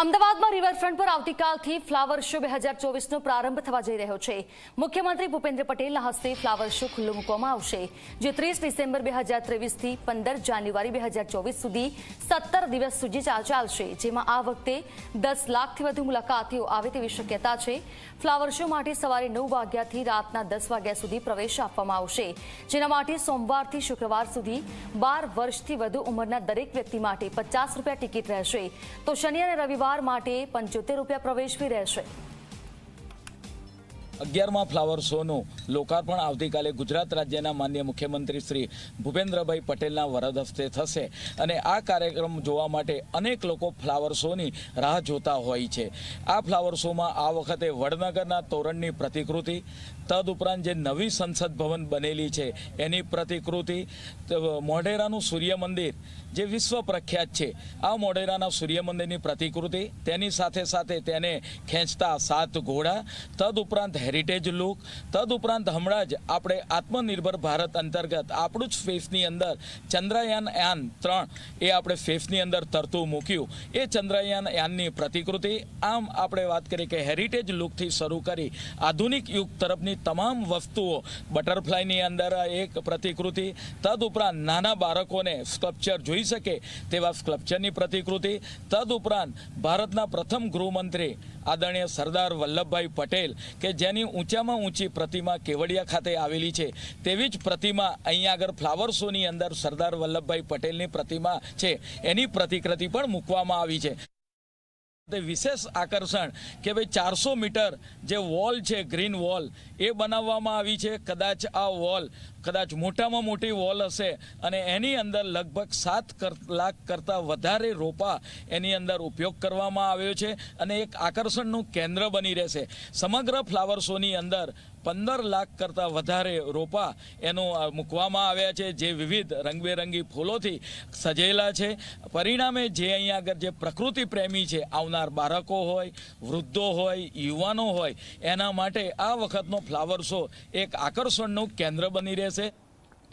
અમદાવાદમાં રિવરફ્રન્ટ પર આવતીકાલથી ફ્લાવર શો બે હજાર ચોવીસનો પ્રારંભ થવા જઈ રહ્યો છે. મુખ્યમંત્રી ભૂપેન્દ્ર પટેલના હસ્તે ફ્લાવર શો ખુલ્લો મૂકવામાં આવશે, જે ત્રીસ ડિસેમ્બર બે હજાર ત્રેવીસથી પંદર જાન્યુઆરી બે હજાર ચોવીસ સુધી સત્તર દિવસ સુધી ચાલશે, જેમાં આ વખતે દસ લાખથી વધુ મુલાકાતીઓ આવે તેવી શક્યતા છે. ફ્લાવર શો માટે સવારે નવ વાગ્યાથી રાતના દસ વાગ્યા સુધી પ્રવેશ આપવામાં આવશે, જેના માટે સોમવારથી શુક્રવાર સુધી બાર વર્ષથી વધુ ઉંમરના દરેક વ્યક્તિ માટે પચાસ રૂપિયા ટિકિટ રહેશે. તો શનિ અને રવિવાર માટે પંચોતેર રૂપિયા પ્રવેશ ફી રહેશે. અગિયારમાં ફ્લાવર શોનું લોકાર્પણ આવતીકાલે ગુજરાત રાજ્યના માન્ય મુખ્યમંત્રી શ્રી ભૂપેન્દ્રભાઈ પટેલના વરદ હસ્તે થશે. અને આ કાર્યક્રમ જોવા માટે અનેક લોકો ફ્લાવર શોની રાહ જોતા હોય છે. આ ફ્લાવર શોમાં આ વખતે વડનગરના તોરણની પ્રતિકૃતિ તદઉપરાંત જે નવી સંસદ ભવન બનેલી છે, એની પ્રતિકૃતિ મોઢેરાનું સૂર્ય મંદિર જે વિશ્વ પ્રખ્યાત છે, આ મોઢેરાના સૂર્ય મંદિરની પ્રતિકૃતિ, તેની સાથે સાથે તેને ખેંચતા સાત ઘોડા, તદુપરાંત હેરિટેજ લુક તદુપરાંત હમણાં જ આપણે આત્મનિર્ભર ભારત અંતર્ગત આપણું જ ફેસની અંદર ચંદ્રયાન યાન ત્રણ એ આપણે ફેસની અંદર તરતું મૂક્યું. એ ચંદ્રયાન યાનની પ્રતિકૃતિ, આમ આપણે વાત કરી કે હેરિટેજ લુકથી શરૂ કરી આધુનિક યુગ તરફની તમામ વસ્તુઓ બટરફ્લાયની અંદર એક પ્રતિકૃતિ, તદુપરાંત નાના બાળકોને સ્કલ્પચર જોઈ શકે તેવા સ્કલ્પચરની પ્રતિકૃતિ, તદુપરાંત ભારતના પ્રથમ ગૃહમંત્રી આદરણીય સરદાર વલ્લભભાઈ પટેલ કે જેની ઊંચામાં ઊંચી પ્રતિમા કેવડિયા ખાતે આવેલી છે. તેવી જ પ્રતિમા અહીંયા આગળ ફ્લાવર શોની અંદર સરદાર વલ્લભભાઈ પટેલની પ્રતિમા છે. એની પ્રતિકૃતિ પણ મૂકવામાં આવી છે. વિશેષ આકર્ષણ કે ભાઈ ચારસો મીટર જે વોલ છે, ગ્રીન વોલ, એ બનાવવામાં આવી છે. કદાચ આ વોલ, કદાચ મોટામાં મોટી વોલ હશે અને એની અંદર લગભગ સાત લાખ કરતાં વધારે રોપા એની અંદર ઉપયોગ કરવામાં આવ્યો છે અને એક આકર્ષણનું કેન્દ્ર બની રહેશે. સમગ્ર ફ્લાવર શોની અંદર પંદર લાખ કરતાં વધારે રોપા એનું મૂકવામાં આવ્યા છે, જે વિવિધ રંગબેરંગી ફૂલોથી સજેલા છે. પરિણામે જે અહીંયા આગળ જે પ્રકૃતિ પ્રેમી છે, આવનાર બાળકો હોય, વૃદ્ધો હોય, યુવાનો હોય, એના માટે આ વખતનો ફ્લાવર શો એક આકર્ષણનું કેન્દ્ર બની રહેશે.